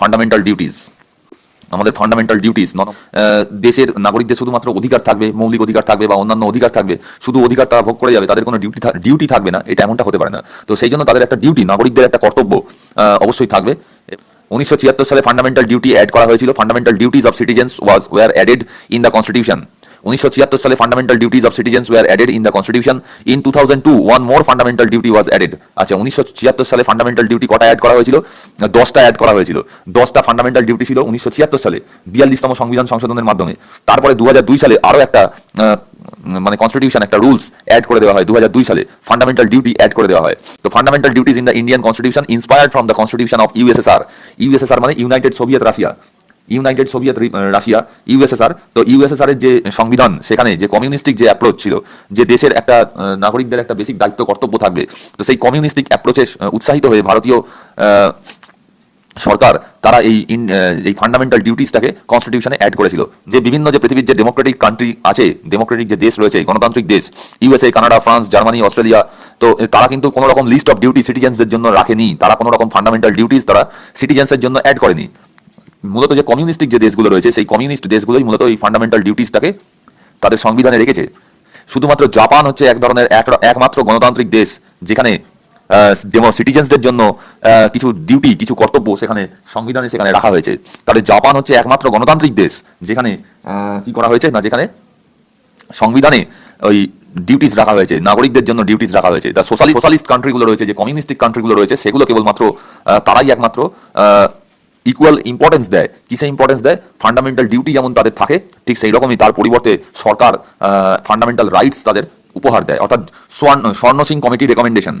Fundamental duties আমাদের fundamental duties দেশের নাগরিকদের শুধুমাত্র অধিকার থাকবে, মৌলিক অধিকার থাকবে বা অন্যান্য অধিকার থাকবে, শুধু অধিকার তারা ভোগ করে যাবে, তাদের কোনো ডিউটি ডিউটি থাকবে না, এটা এমনটা হতে পারে না। তো সেই জন্য তাদের একটা ডিউটি নাগরিকদের একটা কর্তব্য অবশ্যই থাকবে। উনিশশো ছিয়াত্তর সালে ফান্ডামেন্টাল ডিউটি অ্যাড করা হয়েছিল। Fundamental duties of citizens was were added in the constitution উনিশশো ছিয়াত্তর সালে fundamental duties of citizens were added in the constitution in two thousand two one more fundamental duty was added আচ্ছা উনিশশো ছিয়াত্তর সালে fundamental duty কটা add করা হয়েছিল? দশটা অ্যাড করা হয়েছিল। দশটা ফান্ডামেন্টাল ডিউটি ছিল উনিশশো ছিয়াত্তর সালে, বিয়াল্লিশতম সংবিধান সংশোধনের মাধ্যমে। তারপরে দু সালে আরও একটা মানে কনস্টিটিউশন একটা রুলস অ্যাড করে দেওয়া হয়। দু হাজার দুই সালে ফান্ডামেন্টাল ডিউটি অ্যাড করে দেওয়া হয়। তো fundamental duties in the Indian constitution inspired from the constitution of USSR USSR মানে united Soviet Russia united Soviet Russia USSR তো ইউএসএসআর এর যে সংবিধান, সেখানে যে কমিউনিস্টিক যে অ্যাপ্রোচ ছিল, যে দেশের একটা নাগরিকদের একটা বেসিক দায়িত্ব, কর্তব্য থাকবে, তো সেই কমিউনিস্টিক অ্যাপ্রোচে উৎসাহিত হয়ে ভারতীয় সরকার, তারা এই এই ফান্ডামেন্টাল ডিউটিসটাকে কনস্টিটিউশনে অ্যাড করেছিল। যে বিভিন্ন যে পৃথিবীর যে ডেমোক্রেটিক কান্ট্রি আছে ডেমোক্রেটিক যে দেশ রয়েছে, গণতান্ত্রিক দেশ USA Canada, France, Germany, Australia, তো তারা কিন্তু কোনো রকম লিস্ট অফ ডিউটি সিটিজেন্সদের জন্য রাখেনি, তারা কোনো রকম ফান্ডামেন্টাল ডিউটিস তারা সিটিজেন্সের জন্য অ্যাড করেনি। মূলত যে কমিউনিস্টিক যে দেশগুলো রয়েছে, সেই কমিউনিস্ট দেশগুলোই মূলত এই ফান্ডামেন্টাল ডিউটিসটাকে তাদের সংবিধানে রেখেছে শুধুমাত্র জাপান হচ্ছে এক ধরনের এক- একমাত্র গণতান্ত্রিক দেশ, যেখানে সিটিজেন্সদের জন্য কিছু ডিউটি কিছু কর্তব্য সেখানে সংবিধানে সেখানে রাখা হয়েছে। তাহলে জাপান হচ্ছে একমাত্র গণতান্ত্রিক দেশ, যেখানে কি করা হয়েছে না, যেখানে সংবিধানে ওই ডিউটিস রাখা হয়েছে, নাগরিকদের জন্য ডিউটিস রাখা হয়েছে। তা সোশ্যালিস্ট কান্ট্রিগুলো রয়েছে, যে কমিউনিস্টিক কান্ট্রিগুলো রয়েছে, সেগুলো কেবলমাত্র তারাই একমাত্র ইকুয়াল ইম্পর্টেন্স দেয়। কিসে ইম্পর্টেন্স দেয়? ফান্ডামেন্টাল ডিউটি যেমন তাদের থাকে, ঠিক সেই রকমই তার পরিবর্তে সরকার ফান্ডামেন্টাল রাইটস তাদের উপহার দেয়। অর্থাৎ স্বর্ণ স্বর্ণ সিং কমিটি রেকমেন্ডেশন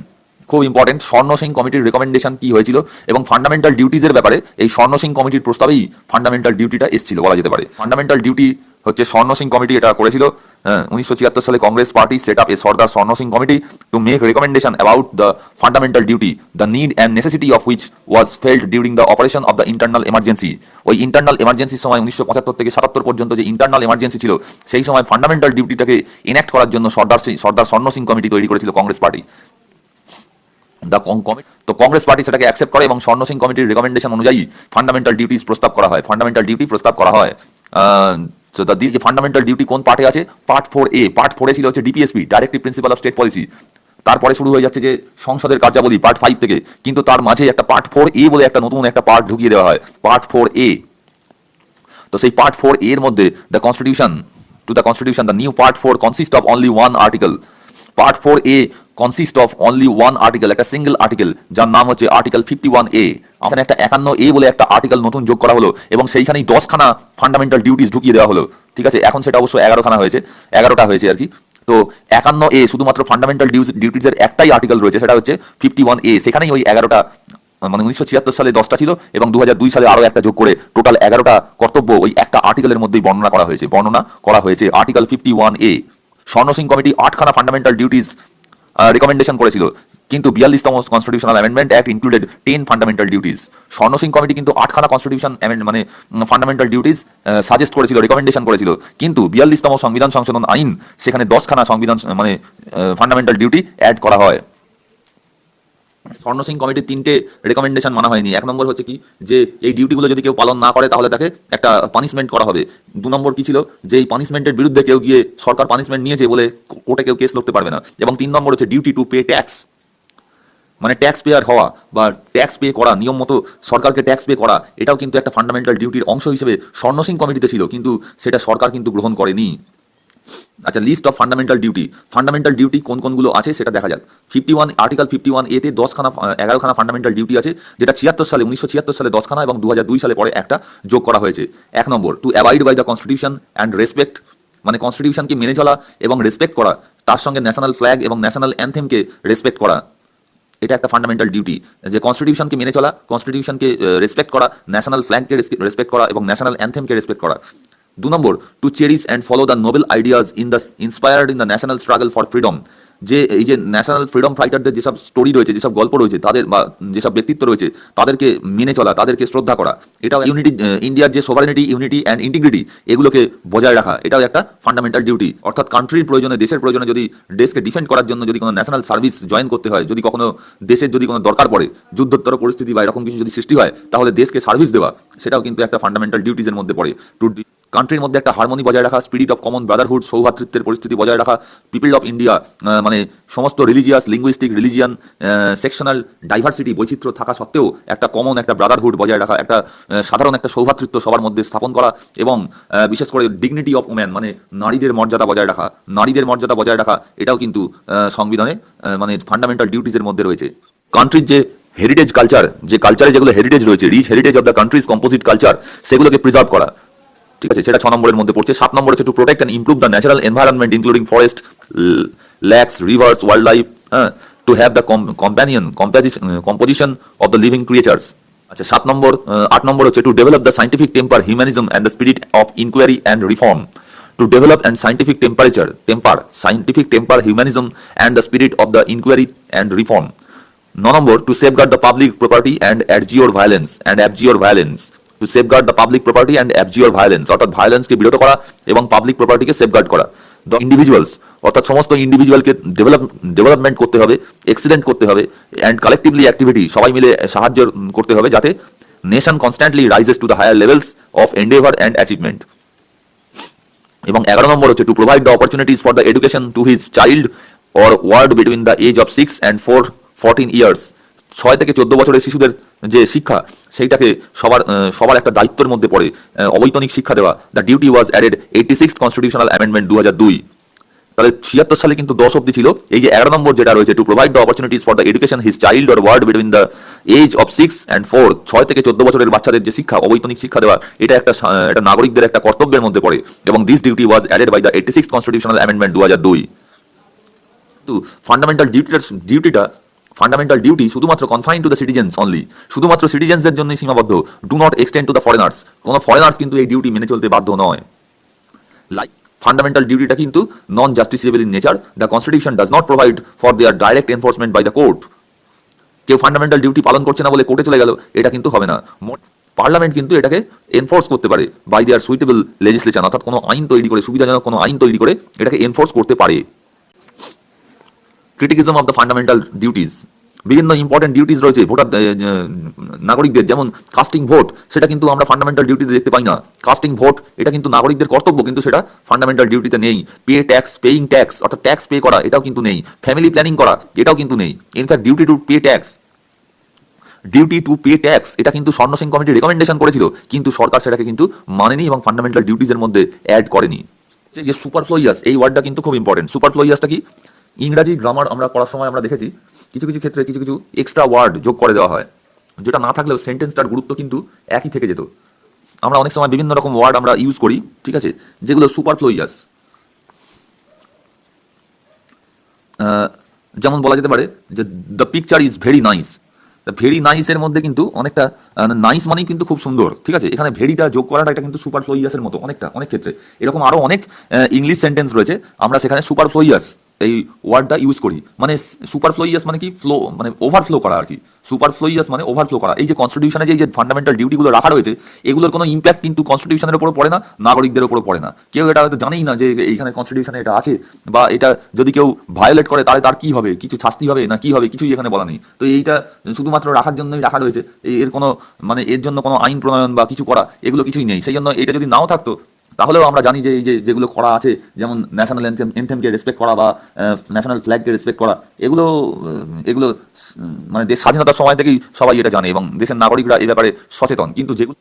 খুব ইম্পর্টেন্ট স্বর্ণ সিং কমিটির রেকমেন্ডেশন কি হয়েছিল? এবং ফান্ডামেন্টাল ডিউটিজের ব্যাপারে এই স্বর্ণ সিং কমিটির প্রস্তাবেই ফান্ডামেন্টাল ডিউটিটা এসেছিল বলা যেতে পারে। ফান্ডামেন্টাল ডিউটি হচ্ছে স্বর্ণ সিং কমিটি এটা করেছিল। উনিশশো ছিয়াত্তর সালে Congress party set up a Sardar Swaran Singh committee to make recommendation about the fundamental duty the need and necessity of which was felt during the operation of the internal emergency ওই internal এমার্জেন্সির সময় উনিশশো পঁচাত্তর থেকে সাতাত্তর পর্যন্ত যে internal emergency ছিল, সেই সময় ফান্ডামেন্টাল ডিউটিটাকে ইনঅ্যাক্ট করার জন্য সর্দার সিং, সর্দার স্বর্ণ সিং কমিটি তৈরি করেছিল কংগ্রেস পার্টি। দ্য কমিটি তো কংগ্রেস পার্টি সেটাকে অ্যাকসেপ্ট করে এবং স্বর্ণ সিং কমিটির রেকমেন্ডেশন অনুযায়ী ফান্ডামেন্টাল ডিউটিস প্রস্তাব করা হয়। ফান্ডামেন্টাল ডিউটি প্রস্তাব করা হয়। তো দিস যে ফান্ডামেন্টাল ডিউটি কোন পার্টে আছে? পার্ট ফোর এ পার্ট ফোরে ছিল হচ্ছে DPSP directive principal of state policy তারপরে শুরু হয়ে যাচ্ছে যে সংসদের কার্যাবলী পার্ট ফাইভ থেকে। কিন্তু তার মাঝে একটা পার্ট ফোর এ বলে একটা নতুন একটা পার্ট ঢুকিয়ে দেওয়া হয় পার্ট ফোর এ তো সেই পার্ট ফোর এর মধ্যে the constitution to the constitution the new part four consist of only one article part four A consist of only one article একটা সিঙ্গেল আর্টিকেল যার নাম হচ্ছে আর্টিকেল ফিফটি ওয়ান এ এখানে একটা একান্ন এ বলে একটা আর্টিকেল নতুন যোগ করা হলো এবং সেইখানেই দশখানা ফান্ডামেন্টাল ডিউটিস ঢুকিয়ে দেওয়া হলো। ঠিক আছে? এখন সেটা অবশ্য এগারোখানা হয়েছে, এগারোটা হয়েছে আর কি। তো একান্ন এ শুধুমাত্র ফান্ডামেন্টাল ডিউটিসের একটাই আর্টিকেল রয়েছে, সেটা হচ্ছে ফিফটি ওয়ান এ সেখানেই ওই এগারোটা মানে উনিশশো ছিয়াত্তর সালে দশটা ছিল এবং দু দুই সালে আরও একটা যোগ করে টোটাল এগারোটা কর্তব্য ওই একটা আর্টিকেলের মধ্যেই বর্ণনা করা হয়েছে, বর্ণনা করা হয়েছে article fifty one A Swaran Singh committee আটখানা ফান্ডামেন্টাল ডিউটিস রেকমেন্ডেশন করেছিল। কিন্তু বিয়াল্লিশতম constitutional amendment act included ten fundamental duties Swaran Singh committee কিন্তু আটখানা কনস্টিটিউশন মানে ফান্ডামেন্টাল ডিউটিস সাজেস্ট করেছিল রিকমেন্ডেশন করেছিল। কিন্তু বিয়াল্লিশতম সংবিধান সংশোধন আইন, সেখানে দশখানা সংবিধান মানে ফান্ডামেন্টাল ডিউটি অ্যাড করা হয়। স্বর্ণ সিং কমিটির তিনটে রেকমেন্ডেশন মানা হয়নি। এক নম্বর হচ্ছে কি? যে এই ডিউটিগুলো যদি কেউ পালন না করে, তাহলে তাকে একটা পানিশমেন্ট করা হবে। দু নম্বর কি ছিল? যে এই পানিশমেন্টের বিরুদ্ধে কেউ গিয়ে সরকার পানিশমেন্ট নিয়েছে বলে কোর্টে কেউ কেস লড়তে পারবে না। এবং তিন নম্বর হচ্ছে ডিউটি টু পে ট্যাক্স মানে ট্যাক্স পেয়ার হওয়া বা ট্যাক্স পে করা, নিয়ম মতো সরকারকে ট্যাক্স পে করা, এটাও কিন্তু একটা ফান্ডামেন্টাল ডিউটির অংশ হিসেবে স্বর্ণ সিং কমিটিতে ছিল। কিন্তু সেটা সরকার কিন্তু গ্রহণ করেনি। আচ্ছা list of fundamental duty fundamental duty কোন কোনগুলো আছে সেটা দেখা যাক। Fifty one article fifty one এতে দশখানা এগারোখানা ফান্ডামেন্টাল ডিউটি আছে, যেটা ছিয়াত্তর সালে, উনিশশো ছিয়াত্তর সালে দশখানা এবং দু দুই সালে পরে একটা যোগ করা হয়েছে। এক নম্বর to avoid by the constitution and respect মানে কনস্টিটিউশনকে মেনে চলা এবং রেসপেক্ট করা, তার সঙ্গে ন্যাশনাল ফ্ল্যাগ এবং ন্যাশনাল অ্যান্থেমকে রেসপেক্ট করা। এটা একটা ফান্ডামেন্টাল ডিউটি যে কনস্টিটিউশনকে মেনে চলা কনস্টিটিউশনকে রেসপেক্ট করা ন্যাশনাল ফ্ল্যাগকে রেসপেক্ট করা এবং ন্যাশনাল অ্যান্থেমকে রেসপেক্ট করা। দু নম্বর to cherish and follow the noble ideas in the inspired in the national struggle for freedom যে, এই যে ন্যাশনাল ফ্রিডম ফাইটারদের যেসব স্টোরি রয়েছে, যেসব গল্প রয়েছে, তাদের বা যেসব ব্যক্তিত্ব রয়েছে, তাদেরকে মেনে চলা, তাদেরকে শ্রদ্ধা করা, এটাও ইউনিটি ইন্ডিয়ার যে সোভারেনিটি ইউনিটি অ্যান্ড ইন্টিগ্রিটি এগুলোকে বজায় রাখা, এটাও একটা ফান্ডামেন্টাল ডিউটি অর্থাৎ কান্ট্রির প্রয়োজনে, দেশের প্রয়োজনে যদি দেশকে ডিফেন্ড করার জন্য যদি কোনো ন্যাশনাল সার্ভিস জয়েন করতে হয়, যদি কখনো দেশের যদি কোনো দরকার পড়ে, যুদ্ধোত্তর পরিস্থিতি বা এরকম কিছু যদি সৃষ্টি হয়, তাহলে দেশকে সার্ভিস দেওয়া, সেটাও কিন্তু একটা ফান্ডামেন্টাল ডিউটিজের মধ্যে পড়ে টু কান্ট্রির মধ্যে একটা হারমোনি বজায় রাখা স্পিরিট অফ কমন ব্রাদারহুড সৌভাতৃত্বের পরিস্থিতি বজায় রাখা পিপল অফ ইন্ডিয়া মানে সমস্ত religious linguistic religion sectional diversity বৈচিত্র্য থাকা সত্ত্বেও একটা কমন একটা ব্রাদারহুড বজায় রাখা, একটা সাধারণ, একটা সৌভাতৃত্ব সবার মধ্যে স্থাপন করা এবং বিশেষ করে ডিগনিটি অফ ওম্যান মানে নারীদের মর্যাদা বজায় রাখা, নারীদের মর্যাদা বজায় রাখা, এটাও কিন্তু সংবিধানে মানে ফান্ডামেন্টাল ডিউটিজের মধ্যে রয়েছে। কান্ট্রির যে হেরিটেজ কালচার যে কালচারে যেগুলো হেরিটেজ রয়েছে rich heritage of the country's composite culture সেগুলোকে প্রিজার্ভ করা ঠিক আছে, সেটা ছ নম্বরের মধ্যে পড়ছে। সাত নম্বর হচ্ছে to protect and improve the natural environment including forest lakes rivers wild life হ্যাঁ to have the companion composition of the living creatures আচ্ছা সাত নম্বর আট নম্বর হচ্ছে to develop the scientific temper humanism and the spirit of inquiry and reform to develop and scientific temperature, temper, scientific temper, humanism and the spirit of the inquiry and reform no number to safeguard the public property and abjure violence, and abjure violence to safeguard the public property and abjure violence অর্থাৎ ভায়োলেন্সকে বিরত করা এবং public প্রপার্টিকে safeguard করা। The individuals অর্থাৎ সমস্ত ইন্ডিভিজুয়ালকে develop development করতে হবে এক্সিলেন্ট করতে হবে অ্যান্ড কালেকটিভলি অ্যাক্টিভিটি সবাই মিলে সাহায্য করতে হবে যাতে nation constantly rises to the higher levels of endeavour and achievement এবং এগারো নম্বর হচ্ছে to provide the opportunities for the education to his child or ward between the age of six and four fourteen years ছয় থেকে চোদ্দ বছরের শিশুদের যে শিক্ষা, সেইটাকে সবার সবার একটা দায়িত্বের মধ্যে পড়ে অবৈতনিক শিক্ষা দেওয়া। The duty was added eighty six constitutional amendment দু হাজার দুই। তাহলে ছিয়াত্তর সালে কিন্তু দশ অব্দি ছিল। এই যে এগারো নম্বর যেটা রয়েছে to provide the opportunities for the education his child or ward between the age of six and four ছয় থেকে চোদ্দ বছরের বাচ্চাদের যে শিক্ষা, অবৈতনিক শিক্ষা দেওয়া, এটা একটা একটা নাগরিকদের একটা কর্তব্যের মধ্যে পড়ে। এবং this duty was added by the eighty six constitutional amendment দু হাজার দুই। কিন্তু ফান্ডামেন্টাল ডিউটিটার ডিউটিটা ফান্ডামেন্টাল ডিউটি শুধুমাত্র confine to the citizens only শুধুমাত্র সিটিজেন্সদের জন্যই সীমাবদ্ধ। Do not extend to the foreigners কোনো ফরেনার্স কিন্তু এই ডিউটি মেনে চলতে বাধ্য নয়। লাইক ফান্ডামেন্টাল ডিউটিটা কিন্তু non justiciable in nature the constitution does not provide for their direct enforcement by the court কেউ ফান্ডামেন্টাল ডিউটি পালন করছে না বলে কোর্টে চলে গেল, এটা কিন্তু হবে না। পার্লামেন্ট কিন্তু এটাকে এনফোর্স করতে পারে বাই দেয়ার সুইটেবল লেজিসলেশন অর্থাৎ কোনো আইন তৈরি করে, সুবিধাজনক কোনো আইন তৈরি করে এটাকে এনফোর্স করতে পারে। Criticism of the fundamental duties বিভিন্ন ইম্পর্টেন্ট ডিউটিজ রয়েছে ভোটার নাগরিকদের, যেমন কাস্টিং ভোট সেটা কিন্তু আমরা ফান্ডামেন্টাল ডিউটিতে দেখতে পাই না। কাস্টিং ভোট এটা কিন্তু নাগরিকদের কর্তব্য, কিন্তু সেটা ফান্ডামেন্টাল ডিউটিতে নেই। পে ট্যাক্স পেইং ট্যাক্স অর্থাৎ ট্যাক্স পে করা, এটাও কিন্তু নেই। ফ্যামিলি প্ল্যানিং করা, এটাও কিন্তু নেই। In fact duty to pay tax duty to pay tax এটা কিন্তু স্বর্ণ সিং কমিটি রেকমেন্ডেশন করেছিল, কিন্তু সরকার সেটাকে কিন্তু মানেনি এবং ফান্ডামেন্টাল ডিউটিজের মধ্যে অ্যাড করেনি। যে- যে সুপারফ্লোইয়াস এই ওয়ার্ডটা কিন্তু খুব ইম্পর্টেন্ট সুপারফ্লোইয়াসটা কি? ইংরাজি গ্রামার আমরা পড়ার সময় আমরা দেখেছি, কিছু কিছু ক্ষেত্রে কিছু কিছু এক্সট্রা ওয়ার্ড যোগ করে দেওয়া হয়, যেটা না থাকলেও সেন্টেন্সটার গুরুত্ব কিন্তু একই থেকে যেত। আমরা অনেক সময় বিভিন্ন রকম ওয়ার্ড আমরা ইউজ করি, ঠিক আছে? যেগুলো সুপার ফ্লোইয়াস যেমন বলা যেতে পারে যে the picture is very nice very নাইসের মধ্যে কিন্তু অনেকটা নাইস মানেই কিন্তু খুব সুন্দর, ঠিক আছে? এখানে ভেরিটা যোগ করাটা এটা কিন্তু সুপার ফ্লোইয়াসের মতো, অনেকটা, অনেক ক্ষেত্রে। এরকম আরও অনেক ইংলিশ সেন্টেন্স রয়েছে, আমরা সেখানে সুপার ফ্লোইয়াস এই ওয়ার্ডটা ইউজ করি। মানে সুপার ফ্লোইয়াস মানে কি? ফ্লো মানে ওভারফ্লো করা আর কি। সুপার ফ্লোইয়াস মানে ওভারফ্লো করা। এই যে কনস্টিটিউশনে যে ফান্ডামেন্টাল ডিউটিগুলো রাখা রয়েছে, এগুলোর কোনো ইম্প্যাক্ট কিন্তু কনস্টিটিউশনের উপরও পড়ে না, নাগরিকদের উপরও পড়ে না। কেউ এটা হয়তো জানেই না যে, এইখানে কনস্টিটিউশনে এটা আছে, বা এটা যদি কেউ ভায়োলেট করে, তাহলে তার কি হবে? কিছু শাস্তি হবে, না কি হবে? কিছুই এখানে বলা নেই। তো এইটা শুধুমাত্র রাখার জন্যই রাখা রয়েছে। এর কোনো মানে এর জন্য কোনো আইন প্রণয়ন বা কিছু করা, এগুলো কিছুই নেই। সেই জন্য এটা যদি নাও থাকতো তাহলেও আমরা জানি যে এই যে যেগুলো করা আছে, যেমন ন্যাশনাল এনথেম এনথেমকে রেসপেক্ট করা বা ন্যাশনাল ফ্ল্যাগকে রেসপেক্ট করা, এগুলো এগুলো মানে দেশ স্বাধীনতার সময় থেকেই সবাই এটা জানে এবং দেশের নাগরিকরা এ ব্যাপারে সচেতন। কিন্তু যেগুলো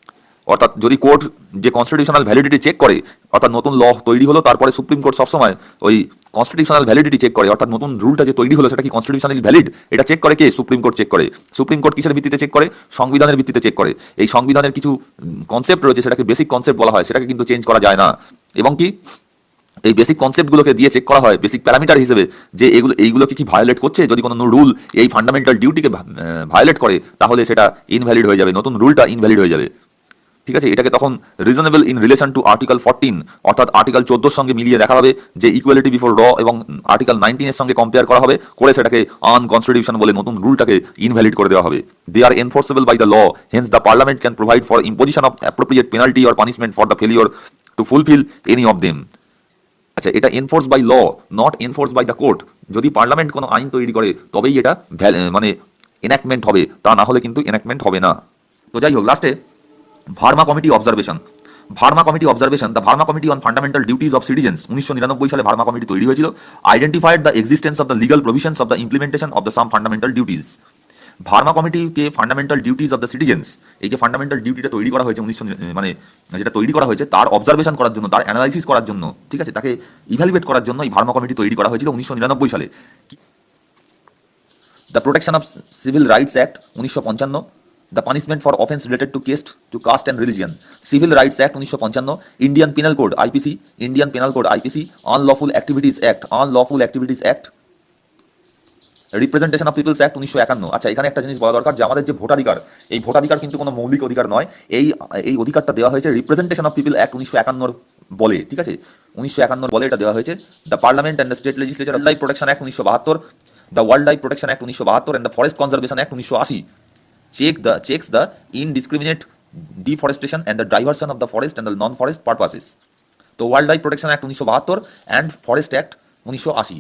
অর্থাৎ যদি কোর্ট যে কনস্টিটিউশনাল ভ্যালিডিটি চেক করে, অর্থাৎ নতুন ল তৈরি হলো, তারপরে সুপ্রিম কোর্ট সবসময় ওই কনস্টিটিউশনাল ভ্যালিডিটি চেক করে, অর্থাৎ নতুন রুলটা যে তৈরি হলো, সেটা কি কনস্টিটিউশনালি ভ্যালিড এটা চেক করে কে? সুপ্রিম কোর্ট চেক করে। সুপ্রিম কোর্ট কিসের ভিত্তিতে চেক করে? সংবিধানের ভিত্তিতে চেক করে। এই সংবিধানের কিছু কনসেপ্ট রয়েছে, সেটাকে বেসিক কনসেপ্ট বলা হয়, সেটাকে কিন্তু চেঞ্জ করা যায় না। এবং কি? এই বেসিক কনসেপ্টগুলোকে দিয়ে চেক করা হয় বেসিক প্যারামিটার হিসেবে, যে এগুলো, এইগুলোকে কি ভায়োলেট করছে? যদি কোনো রুল এই ফান্ডামেন্টাল ডিউটিকে ভায়োলেট করে, তাহলে সেটা ইনভ্যালিড হয়ে যাবে, নতুন রুলটা ইনভ্যালিড হয়ে যাবে। ঠিক আছে? এটাকে তখন reasonable in relation to article fourteen অর্থাৎ আর্টিকেল চোদ্দোর সঙ্গে মিলিয়ে দেখা হবে যে ইকুয়ালিটি বিফোর র এবং আর্টিকেল নাইনটিনের সঙ্গে কম্পেয়ার করা হবে করে সেটাকে আনকনস্টিটিউশন বলে নতুন রুলটাকে ইনভ্যালিড করে দেওয়া হবে। They are enforceable by the law hence the parliament can provide for imposition of appropriate penalty or punishment for the failure to fulfil any of them আচ্ছা এটা enforce by law not enforce by the court যদি parliament কোনো আইন তৈরি করে, তবেই এটা মানে এনাক্টমেন্ট হবে। তা না হলে কিন্তু এনাক্টমেন্ট হবে না। তো যাই হোক লাস্টে Verma committee observation. Verma committee observation the Verma committee on fundamental duties of citizens উনিশশো নিরানব্বই সালে ভার্মা কমিটি তৈরি হয়েছিল। Identified the existence of the legal provisions of the implementation of the some fundamental duties Verma কমিটিকে fundamental duties of the citizens এই যে fundamental ডিউটিটা তৈরি করা হয়েছে উনিশশো মানে যেটা তৈরি করা হয়েছে, তার অবজারভেশন করার জন্য, তার অ্যানালাইসিস করার জন্য, ঠিক আছে? তাকে ইভ্যালুয়েট করার জন্য এই ভার্মা কমিটি তৈরি করা হয়েছিল উনিশশো নিরানব্বই সালে। The protection of civil rights act উনিশশো পঞ্চান্ন। The punishment for offence related to caste to caste and religion civil rights act উনিশশো পঞ্চান্ন Indian penal code IPC Indian penal code IPC unlawful activities act unlawful activities act representation of peoples act উনিশশো একান্ন আচ্ছা এখানে একটা জিনিস বলা দরকার যে আমাদের যে ভোটাধিকার, এই ভোটাধিকার কিন্তু কোনো মৌলিক অধিকার নয়। এই এই অধিকারটা দেওয়া হয়েছে রিপ্রেজেন্টেশন অফ পিপল অ্যাক্ট উনিশশো একান্নর বলে, ঠিক আছে? উনিশশো একান্নর বলে এটা দেওয়া হয়েছে। The parliament and the state legislature life protection act উনিশশো বাহাত্তর the world life protection act উনিশশো বাহাত্তর and the forest conservation act উনিশশো আশি the checks the indiscriminate deforestation and the diversion of the forest and the non forest purposes তো world life protection act উনিশশো বাহাত্তর and forest উনিশশো আশি